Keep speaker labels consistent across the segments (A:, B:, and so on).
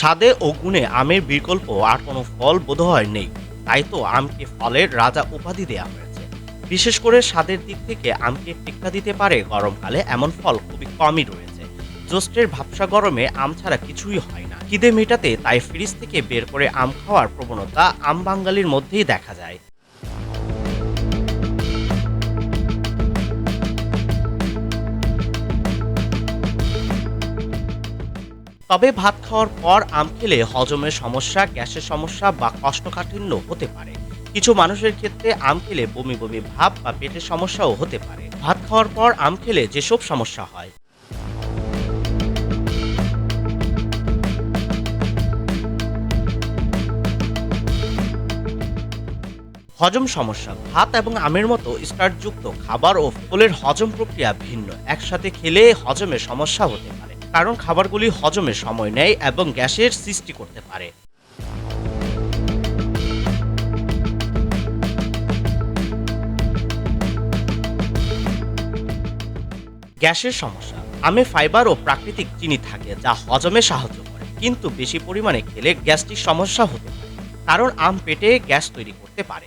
A: স্বাদে ও গুণে আমের বিকল্প আর কোনো ফল বোধহয় নেই। তাই তো আমকে ফলের রাজা উপাধি দেওয়া হয়েছে। বিশেষ করে স্বাদের দিক থেকে আমকে টেক্কা দিতে পারে গরমকালে এমন ফল খুবই কমই রয়েছে। জ্যৈষ্ঠের ভাবসা গরমে আম ছাড়া কিছুই হয় না। খিদে মেটাতে তাই ফ্রিজ থেকে বের করে আম খাওয়ার প্রবণতা আম বাঙালির মধ্যেই দেখা যায়। তবে ভাত খাওয়ার পর আম খেলে হজমের সমস্যা, গ্যাসের সমস্যা বা কষ্টকাঠিন্য হতে পারে। কিছু মানুষের ক্ষেত্রে আম খেলে বমি বমি ভাব বা পেটের সমস্যাও হতে পারে। ভাত খাওয়ার পর আম খেলে যেসব সমস্যা হয়। হজম সমস্যা। ভাত এবং আমের মতো স্টার্চযুক্ত খাবার ও ফলের হজম প্রক্রিয়া ভিন্ন। একসাথে খেলে হজমের সমস্যা হতে পারে। কারণ খাবারগুলি হজমের সময় নেয় এবং গ্যাসের সৃষ্টি করতে পারে। গ্যাসের সমস্যা। আমে ফাইবার ও প্রাকৃতিক চিনি থাকে যা হজমে সাহায্য করে, কিন্তু বেশি পরিমাণে খেলে গ্যাস্ট্রিক সমস্যা হতে পারে, কারণ আম পেটে গ্যাস তৈরি করতে পারে।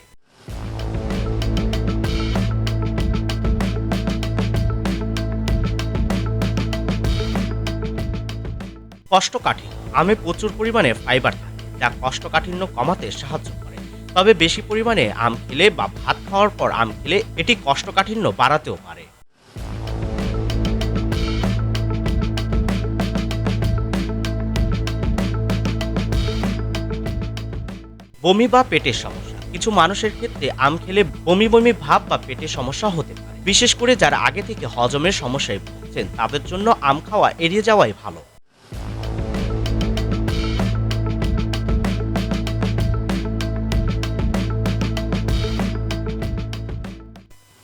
A: কষ্টকাঠিন্য আমে প্রচুর পরিমাণে ফাইবার থাকে, যা কষ্টকাঠিন্য কমাতে সাহায্য করে। তবে বেশি পরিমাণে আম খেলে বা ভাত খাওয়ার পর আম খেলে এটি কষ্টকাঠিন্য বাড়াতেও পারে। বমি বা পেটের সমস্যা। কিছু মানুষের ক্ষেত্রে আম খেলে বমি বমি ভাব বা পেটের সমস্যা হতে পারে। বিশেষ করে যারা আগে থেকে হজমের সমস্যায় ভুগছেন, তাদের জন্য আম খাওয়া এড়িয়ে যাওয়াই ভালো।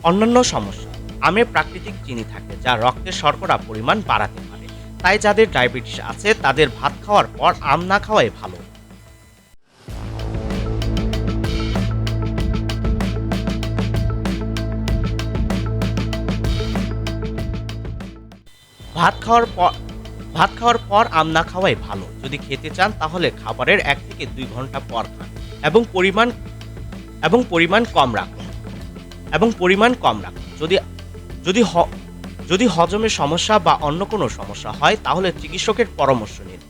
A: অন্যান্য সমস্যা আমে প্রাকৃতিক চিনি থাকে যা রক্তের শর্করা পরিমাণ বাড়াতে পারে। তাই যাদের ডায়াবেটিস আছে, তাদের ভাত খাওয়ার পর আম না খাওয়াই ভালো। ভাত খাওয়ার পর, ভাত খাওয়ার পর আম না খাওয়াই ভালো। যদি খেতে চান, তাহলে খাবারের এক থেকে দুই ঘণ্টা পর খান এবং পরিমাণ এবং পরিমাণ কম রাখুন। এবং পরিমাণ কম রাখুন যদি যদি যদি হজমের সমস্যা বা অন্য কোনো সমস্যা হয়, তাহলে চিকিৎসকের পরামর্শ নিন।